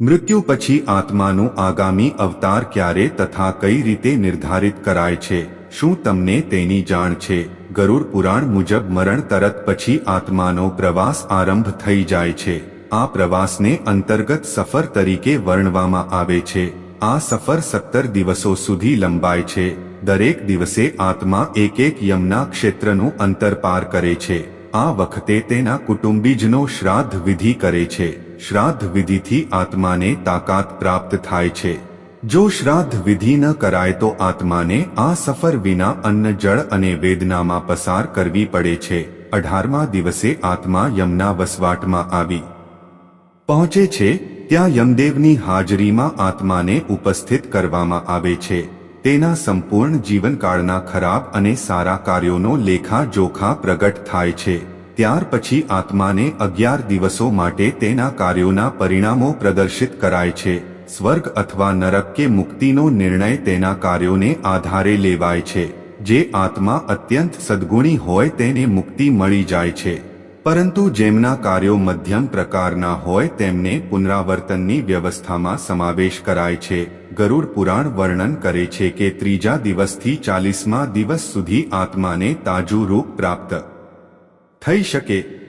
મૃત્યુ પછી આત્માનું આગામી અવતાર ક્યારે તથા કઈ રીતે નિર્ધારિત કરાય છે? શું તમને તેની જાણ છે? ગરુડ પુરાણ મુજબ મરણ તરત પછી આત્માનો પ્રવાસ આરંભ થઈ જાય છે. આ પ્રવાસને અંતર્ગત સફર તરીકે વર્ણવામાં આવે છે. આ સફર સત્તર દિવસો સુધી લંબાય છે. દરેક દિવસે આત્મા એક એક યમના ક્ષેત્રનું અંતર પાર કરે છે. આ વખતે તેના કુટુંબીજનો શ્રાદ્ધ વિધિ કરે છે. શ્રાદ્ધ વિધિથી આત્માને તાકાત પ્રાપ્ત થાય છે. જો શ્રાદ્ધ વિધિ ન કરાય તો આત્માને આ સફર વિના અન્ન, જળ અને વેદનામાં પસાર કરવી પડે છે. અઢારમા દિવસે આત્મા યમના વસવાટમાં આવી પહોંચે છે. ત્યાં યમદેવની હાજરીમાં આત્માને ઉપસ્થિત કરવામાં આવે છે. તેના સંપૂર્ણ જીવનકાળના ખરાબ અને સારા કાર્યોનો લેખા જોખા પ્રગટ થાય છે. ત્યાર પછી આત્માને અગિયાર દિવસો માટે તેના કાર્યોના પરિણામો પ્રદર્શિત કરાય છે. સ્વર્ગ અથવા નરક કે મુક્તિનો નિર્ણય તેના કાર્યોને આધારે લેવાય છે. જે આત્મા અત્યંત સદગુણી હોય તેને મુક્તિ મળી જાય છે. પરંતુ જેમના કાર્યો મધ્યમ પ્રકારના હોય તેમને પુનરાવર્તનની વ્યવસ્થામાં સમાવેશ કરાય છે. ગરુડ પુરાણ વર્ણન કરે છે કે ત્રીજા દિવસથી ચાલીસમા દિવસ સુધી આત્માને તાજું રૂપ પ્રાપ્ત થઈ શકે